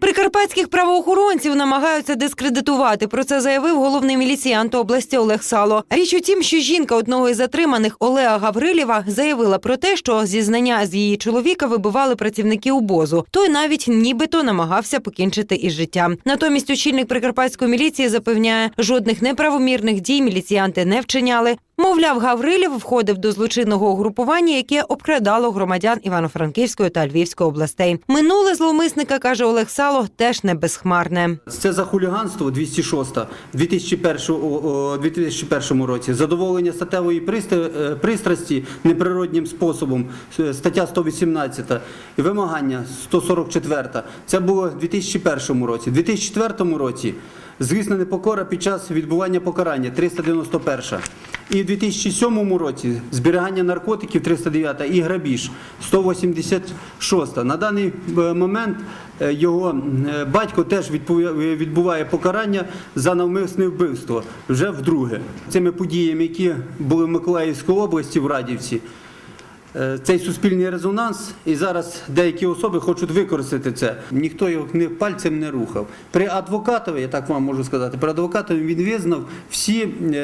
Прикарпатських правоохоронців намагаються дискредитувати. Про це заявив головний міліціянт області Олег Сало. Річ у тім, що жінка одного із затриманих Олега Гаврилєва заявила про те, що зізнання з її чоловіка вибивали працівники УБОЗу. Той навіть нібито намагався покінчити із життям. Натомість очільник прикарпатської міліції запевняє, жодних неправомірних дій міліціянти не вчиняли. Мовляв, Гаврилів входив до злочинного угрупування, яке обкрадало громадян Івано-Франківської та Львівської областей. Минуле зловмисника каже Олег Сало, теж не безхмарне. Це за хуліганство 206 в 2001, о, о, 2001 році. Задоволення статевої е, пристрасті неприроднім способом е, стаття 118 і вимагання 144. Це було в 2001 році. В 2004 році звісно непокора під час відбування покарання 391. І в 2007 році зберігання наркотиків 309 і грабіж 186. На даний е, момент е, його е, батько теж відбуває покарання за навмисне вбивство вже вдруге. Цими подіями, які були в Миколаївській області в Радівці, цей суспільний резонанс, і зараз деякі особи хочуть використати це. Ніхто його не пальцем не рухав. При адвокатові, я так вам можу сказати, при адвокатові він визнав всі, е,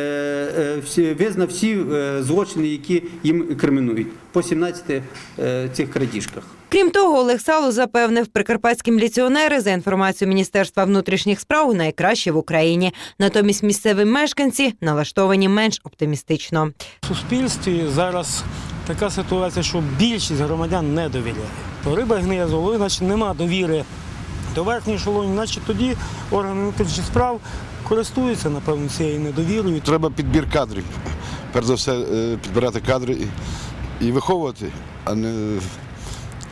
е, всі, визнав всі е, злочини, які їм кримінують по 17 е, цих крадіжках. Крім того, Олег Сало запевнив, прикарпатські міліціонери за інформацією Міністерства внутрішніх справ найкращі в Україні. Натомість місцеві мешканці налаштовані менш оптимістично. В суспільстві зараз така ситуація, що більшість громадян не довіряє. То риба гниє з значить нема довіри до верхньої шолоні, значить тоді органи внутрішніх справ користуються, напевно, цією недовірою. Треба підбір кадрів. Перш за все, е, підбирати кадри і, і виховувати, а не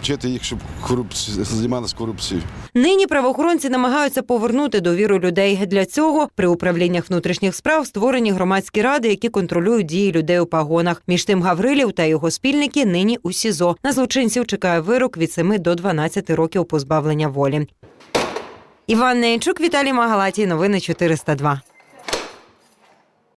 вчити їх, щоб корупці... займалися корупцією. Нині правоохоронці намагаються повернути довіру людей. Для цього при управліннях внутрішніх справ створені громадські ради, які контролюють дії людей у пагонах. Між тим Гаврилів та його спільники нині у СІЗО. На злочинців чекає вирок від 7 до 12 років позбавлення волі. Іван Нейчук, Віталій Магалатій. Новини 402.